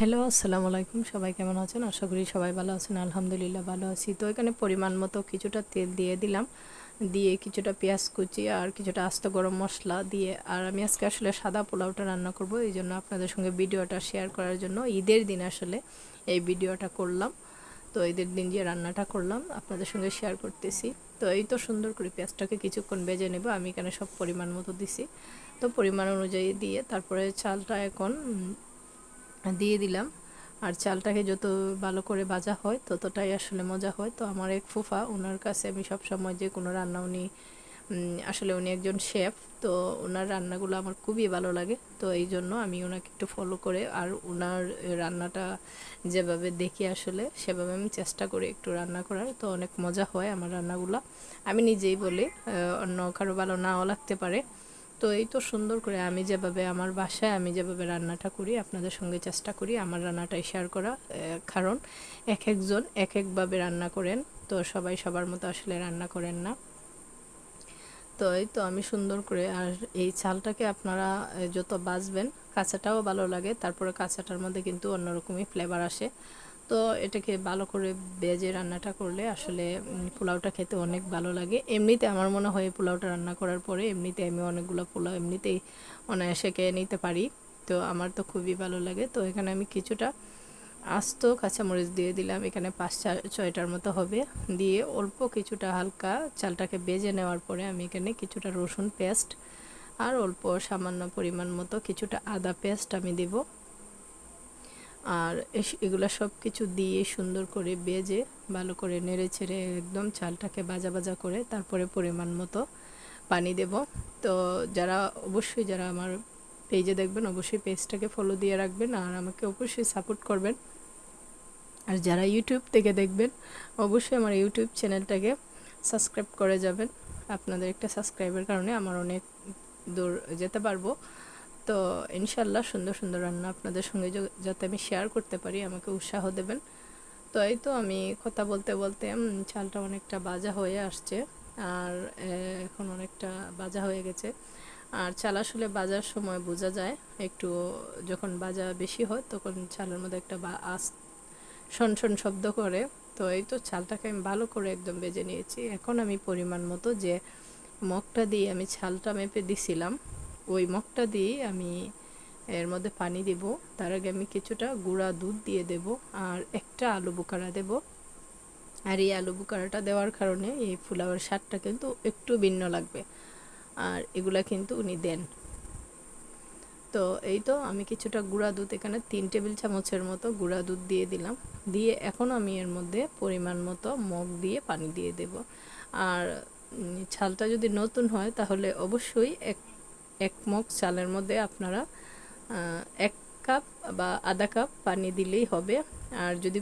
Hello, আসসালামু আলাইকুম। সবাই কেমন আছেন? আশা করি সবাই ভালো আছেন। আলহামদুলিল্লাহ ভালো আছি। তো এখানে পরিমাণ মতো কিছুটা তেল দিয়ে দিলাম। দিয়ে কিছুটা পেঁয়াজ কুচি আর কিছুটা আস্ত গরম মশলা দিয়ে। আর আমি আজকে আসলে সাদা পোলাওটা রান্না করব। এই জন্য আপনাদের সঙ্গে ভিডিওটা শেয়ার করার জন্য ঈদের দিন আসলে এই ভিডিওটা করলাম। তো ঈদের দিন যে রান্নাটা করলাম, আপনাদের সঙ্গে শেয়ার করতেছি। তো এই তো সুন্দর করে পেঁয়াজটাকে কিছুক্ষণ বেজে নেব। আমি এখানে সব পরিমাণ মতো দিছি। তো পরিমাণ অনুযায়ী দিয়ে তারপরে চালটা এখন দিয়ে দিলাম। আর চালটাকে যত ভালো করে ভাজা হয়, ততটাই আসলে মজা হয়। তো আমার এক ফুফা ওনার কাছে আমি সব সময় যে কোনো রান্না উনি আসলে উনি একজন শেফ, তো ওনার রান্নাগুলো আমার খুবই ভালো লাগে। তো এই জন্য আমি ওনাকে একটু ফলো করে আর ওনার রান্নাটা যেভাবে দেখি আসলে, সেভাবে আমি চেষ্টা করি একটু রান্না করার। তো অনেক মজা হয় আমার রান্নাগুলো। আমি নিজেই বলি অন্য কারও ভালো নাও লাগতে পারে। তো এই তো সুন্দর করে আমি যেভাবে আমার বাসায় আমি যেভাবে রান্নাটা করি, আপনাদের সঙ্গে চেষ্টা করি আমার রান্নাটাই শেয়ার করা কারণ এক একজন এক একভাবে রান্না করেন, তো সবাই সবার মতো আসলে রান্না করেন না। তো এই তো আমি সুন্দর করে, আর এই চালটাকে আপনারা যত বাজবেন কাঁচাটাও ভালো লাগে, তারপরে কাঁচাটার মধ্যে কিন্তু অন্যরকমই ফ্লেভার আসে। তো এটাকে ভালো করে বেজে রান্নাটা করলে আসলে পোলাওটা খেতে অনেক ভালো লাগে। এমনিতে আমার মনে হয় পোলাওটা রান্না করার পরে এমনিতে আমি অনেকগুলো পোলাও এমনিতেই অনায়াসে খেয়ে নিতে পারি। তো আমার তো খুবই ভালো লাগে। তো এখানে আমি কিছুটা আস্ত কাঁচামরিচ দিয়ে দিলাম। এখানে পাঁচ ছয়টার মতো হবে। দিয়ে অল্প কিছুটা হালকা চালটাকে বেজে নেওয়ার পরে আমি এখানে কিছুটা রসুন পেস্ট আর অল্প সামান্য পরিমাণ মতো কিছুটা আদা পেস্ট আমি দেব। আর এগুলো সব কিছু দিয়ে সুন্দর করে বেজে ভালো করে নেড়ে ছেড়ে একদম চালটাকে বাজা বাজা করে তারপরে পরিমাণ মতো পানি দেব। তো যারা অবশ্যই যারা আমার পেজে দেখবেন, অবশ্যই পেজটাকে ফলো দিয়ে রাখবেন আর আমাকে অবশ্যই সাপোর্ট করবেন। আর যারা ইউটিউব থেকে দেখবেন, অবশ্যই আমার ইউটিউব চ্যানেলটাকে সাবস্ক্রাইব করে যাবেন। আপনাদের একটা সাবস্ক্রাইবের কারণে আমার অনেক দূর যেতে পারব। তো ইনশাল্লাহ সুন্দর সুন্দর রান্না আপনাদের সঙ্গে যাতে আমি শেয়ার করতে পারি, আমাকে উৎসাহ দেবেন। তো এই তো আমি কথা বলতে বলতে চালটা অনেকটা বাজা হয়ে আসছে, আর এখন অনেকটা বাজা হয়ে গেছে। আর চাল আসলে বাজার সময় বোঝা যায়, একটু যখন বাজা বেশি হয়, তখন চালের মধ্যে একটা বা আস শন শন শব্দ করে। তো এই তো চালটাকে আমি ভালো করে একদম বেজে নিয়েছি। এখন আমি পরিমাণ মতো যে মগটা দিয়ে আমি চালটা মেপে দিছিলাম ওই মগটা দিয়ে আমি এর মধ্যে পানি দিব। তার আগে আমি কিছুটা গুঁড়া দুধ দিয়ে দেব আর একটা আলু বোকারা দেব। আর এই আলু বোকারাটা দেওয়ার কারণে এই ফুলাওয়ার স্বাদটা কিন্তু একটু ভিন্ন লাগবে। আর এগুলা কিন্তু উনি দেন। তো এই তো আমি কিছুটা গুঁড়া দুধ এখানে তিন টেবিল চামচের মতো গুঁড়া দুধ দিয়ে দিলাম। দিয়ে এখন আমি এর মধ্যে পরিমাণ মতো মগ দিয়ে পানি দিয়ে দেব। আর ছালটা যদি নতুন হয় তাহলে অবশ্যই এক এক মগ চালের মধ্যে আপনারা এক কাপ বা আধা কাপ পানি দিলেই হবে। আর যদি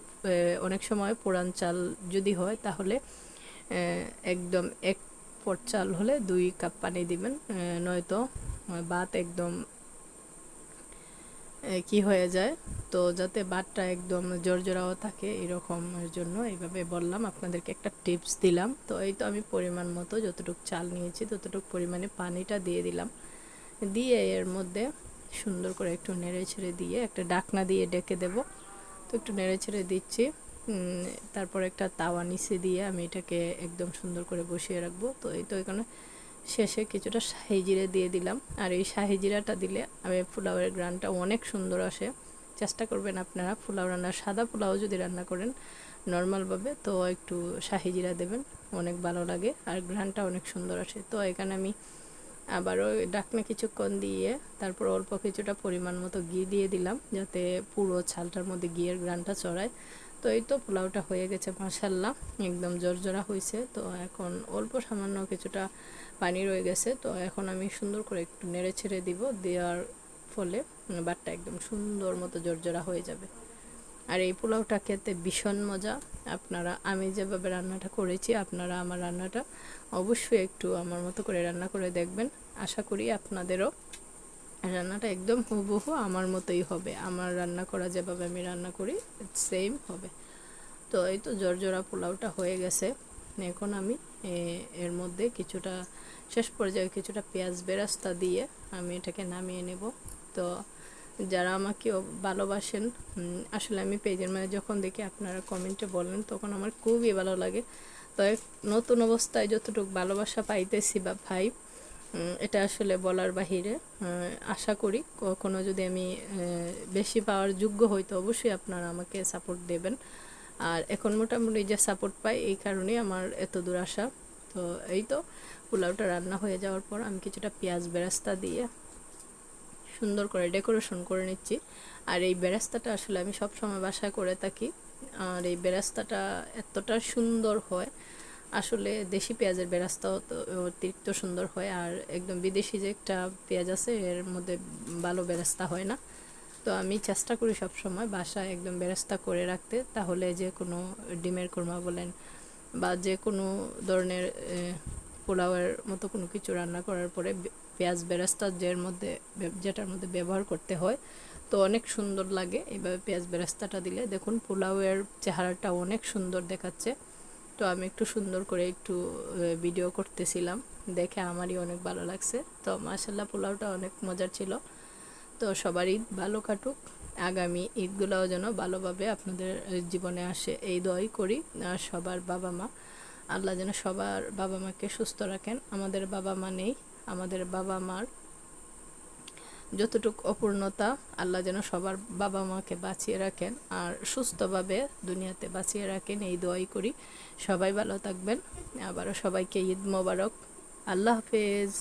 অনেক সময় পোড়ান চাল যদি হয় তাহলে একদম এক পট চাল হলে দুই কাপ পানি দিবেন। নয়তো ভাত একদম কি হয়ে যায়, তো যাতে বাটটা একদম জোরজোরাও থাকে এরকমের জন্য এইভাবে বললাম। আপনাদেরকে একটা টিপস দিলাম। তো এই তো আমি পরিমাণ মতো যতটুকু চাল নিয়েছি ততটুকু পরিমাণে পানিটা দিয়ে দিলাম। দিয়ে এর মধ্যে সুন্দর করে একটু নেড়ে ছেড়ে দিয়ে একটা ডাকনা দিয়ে ডেকে দেব। তো একটু নেড়ে ছেড়ে দিচ্ছি। তারপর একটা তাওয়া নিচে দিয়ে আমি এটাকে একদম সুন্দর করে বসিয়ে রাখব। তো এই তো এখানে শেষে কিছুটা শাহি জিরে দিয়ে দিলাম। আর এই শাহি জিরাটা দিলে আমি পোলাওয়ের গ্রানটা অনেক সুন্দর আসে। চেষ্টা করবেন আপনারা পোলাও রান্না সাদা পোলাও যদি রান্না করেন নর্মালভাবে তো একটু শাহি জিরা দেবেন, অনেক ভালো লাগে। আর গ্রানটা অনেক সুন্দর আসে। তো এখানে আমি আবারও ডাকনা কিছুক্ষণ দিয়ে তারপর অল্প কিছুটা পরিমাণ মতো ঘি দিয়ে দিলাম, যাতে পুরো ছালটার মধ্যে ঘিয়ের গ্রানটা চড়ায় তো এই তো পোলাওটা হয়ে গেছে মাসাল্লাহ একদম জোরজোড়া হয়েছে। তো এখন অল্প সামান্য কিছুটা পানি রয়ে গেছে, তো এখন আমি সুন্দর করে একটু নেড়ে ছেড়ে দিব, দেওয়ার ফলে বাটটা একদম সুন্দর মতো জোরজোড়া হয়ে যাবে। আর এই পোলাওটা খেতে ভীষণ মজা। আপনারা, আমি যেভাবে রান্নাটা করেছি, আপনারা আমার রান্নাটা অবশ্যই একটু আমার মতো করে রান্না করে দেখবেন। আশা করি আপনাদেরও রান্নাটা একদম হুবহু আমার মতোই হবে। আমার রান্না করা, যেভাবে আমি রান্না করি সেম হবে। তো এই তো জর্জরা পোলাওটা হয়ে গেছে। এখন আমি এর মধ্যে কিছুটা, শেষ পর্যায়ে কিছুটা পেঁয়াজ বেরাস্তা দিয়ে আমি এটাকে নামিয়ে নেব। তো যারা আমাকে ভালোবাসেন আসলে আমি পেজের মানে যখন দেখি আপনারা কমেন্টে বলেন, তখন আমার খুবই ভালো লাগে। তো এক নতুন অবস্থায় যতটুকু ভালোবাসা পাইতেছি বা ভাই এটা আসলে বলার বাহিরে আশা করি কখনো যদি আমি বেশি পাওয়ার যোগ্য হই, তো অবশ্যই আপনারা আমাকে সাপোর্ট দেবেন। আর এখন মোটামুটি যে সাপোর্ট পাই, এই কারণেই আমার এত দূর আসা তো এই তো, পোলাওটা রান্না হয়ে যাওয়ার পর আমি কিছুটা পেঁয়াজ বেরাস্তা দিয়ে সুন্দর করে ডেকোরেশন করে নিচ্ছি। আর এই বেরাস্তাটা আসলে আমি সব সময় বাসায় করে থাকি। আর এই বেরাস্তাটা এতটা সুন্দর হয়। আসলে দেশি পেঁয়াজের বেরাস্তাও তো অতিরিক্ত সুন্দর হয়। আর একদম বিদেশি যে একটা পেঁয়াজ আছে, এর মধ্যে ভালো বেরাস্তা হয় না। তো আমি চেষ্টা করি সব সময় বাসায় একদম বেরাস্তা করে রাখতে। তাহলে যে কোনো ডিমের কোরমা বলেন বা যে কোনো ধরনের পোলাওয়ের মতো কোনো কিছু রান্না করার পরে পেঁয়াজ বেরাস্তা যের মধ্যে যেটার মধ্যে ব্যবহার করতে হয়, তো অনেক সুন্দর লাগে এইভাবে পেঁয়াজ বেরাস্তাটা দিলে। দেখুন, পোলাওয়ের চেহারাটা অনেক সুন্দর দেখাচ্ছে। তো আমি একটু সুন্দর করে একটু ভিডিও করতেছিলাম। দেখে আমারই অনেক ভালো লাগছে। তো মাসাল্লাহ পোলাওটা অনেক মজার ছিল। তো সবার ঈদ ভালো কাটুক। আগামী ঈদগুলোও যেন ভালোভাবে আপনাদের জীবনে আসে। এই দোয়াই করি সবার বাবা মা। আল্লাহ যেন সবার বাবা মাকে সুস্থ রাখেন। আমাদের বাবা মা নেই। আমাদের বাবা মার যতটুকু অপূর্ণতা, আল্লাহ যেন সবার বাবা মাকে বাঁচিয়ে রাখেন আর সুস্থভাবে দুনিয়াতে বাঁচিয়ে রাখেন, এই দোয়াই করি। সবাই ভালো থাকবেন। আবারও সবাইকে ঈদ মোবারক। আল্লাহ হাফেজ।